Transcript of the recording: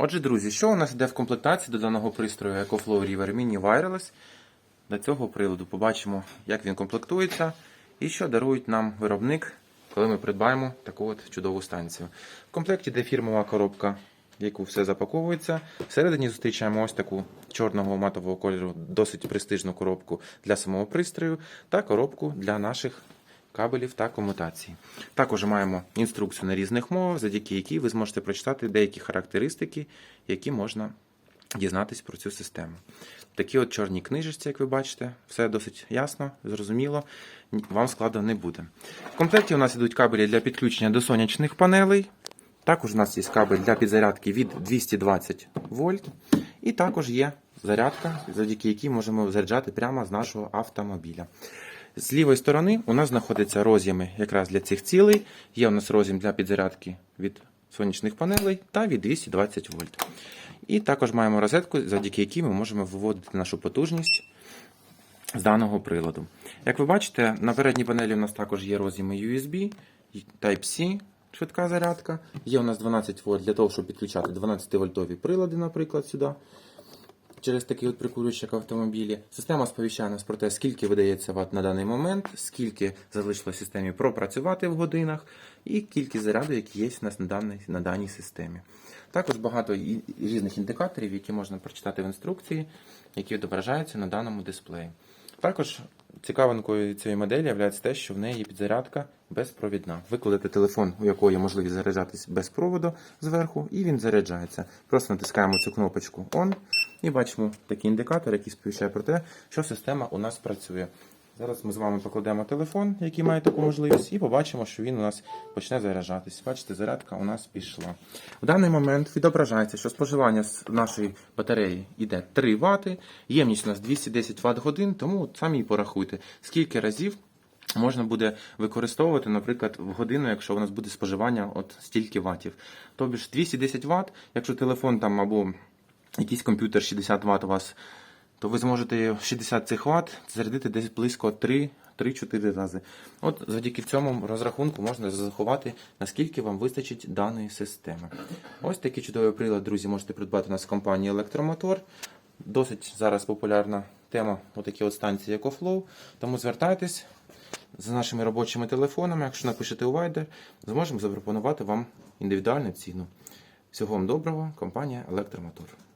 Отже, друзі, що у нас йде в комплектації до даного пристрою EcoFlow River Mini Wireless? До цього приладу побачимо, як він комплектується і що дарують нам виробник, коли ми придбаємо таку от чудову станцію. В комплекті йде фірмова коробка, в яку все запаковується. Всередині зустрічаємо ось таку чорного матового кольору, досить престижну коробку для самого пристрою та коробку для наших кабелів та комутацій. Також маємо інструкцію на різних мовах, завдяки якій ви зможете прочитати деякі характеристики, які можна дізнатись про цю систему. Такі от чорні книжечці, як ви бачите, все досить ясно, зрозуміло, вам складно не буде. В комплекті у нас йдуть кабелі для підключення до сонячних панелей. Також у нас є кабель для підзарядки від 220 вольт. І також є зарядка, завдяки якій можемо заряджати прямо з нашого автомобіля. З лівої сторони у нас знаходяться роз'єми якраз для цих цілей. Є у нас роз'єм для підзарядки від сонячних панелей та від 220 вольт. І також маємо розетку, завдяки якій ми можемо виводити нашу потужність з даного приладу. Як ви бачите, на передній панелі у нас також є роз'єми USB, Type-C, швидка зарядка. Є у нас 12 вольт для того, щоб підключати 12-вольтові прилади, наприклад, сюди. Через такий от прикурювач, як в автомобілі. Система сповіщає нас про те, скільки видається ватт на даний момент, скільки залишилось системі пропрацювати в годинах, і кількість заряду, які є у нас на даній, на даній системі. Також багато різних індикаторів, які можна прочитати в інструкції, які відображаються на даному дисплеї. Також цікавинкою цієї моделі є те, що в неї є підзарядка безпровідна. Ви кладете телефон, у якого є можливість заряджатись без проводу зверху, і він заряджається. Просто натискаємо цю кнопочку ON і бачимо такий індикатор, який сповіщає про те, що система у нас працює. Зараз ми з вами покладемо телефон, який має таку можливість, і побачимо, що він у нас почне заряджатись. Бачите, зарядка у нас пішла. В даний момент відображається, що споживання з нашої батареї йде 3 Вт, ємність у нас 210 Вт годин, тому самі порахуйте, скільки разів можна буде використовувати, наприклад, в годину, якщо у нас буде споживання от стільки ватів. Тобто 210 Вт, якщо телефон там або якийсь комп'ютер 60 Вт у вас то ви зможете 60 цих Вт зарядити десь близько 3 3-4 рази. От завдяки цьому розрахунку можна заховати, наскільки вам вистачить даної системи. Ось такий чудовий прилад, друзі, можете придбати у нас в компанії Електромотор. Досить зараз популярна тема отакі от станції EcoFlow. Тому звертайтесь за нашими робочими телефонами. Якщо напишете у Viber, зможемо запропонувати вам індивідуальну ціну. Всього вам доброго, компанія Електромотор.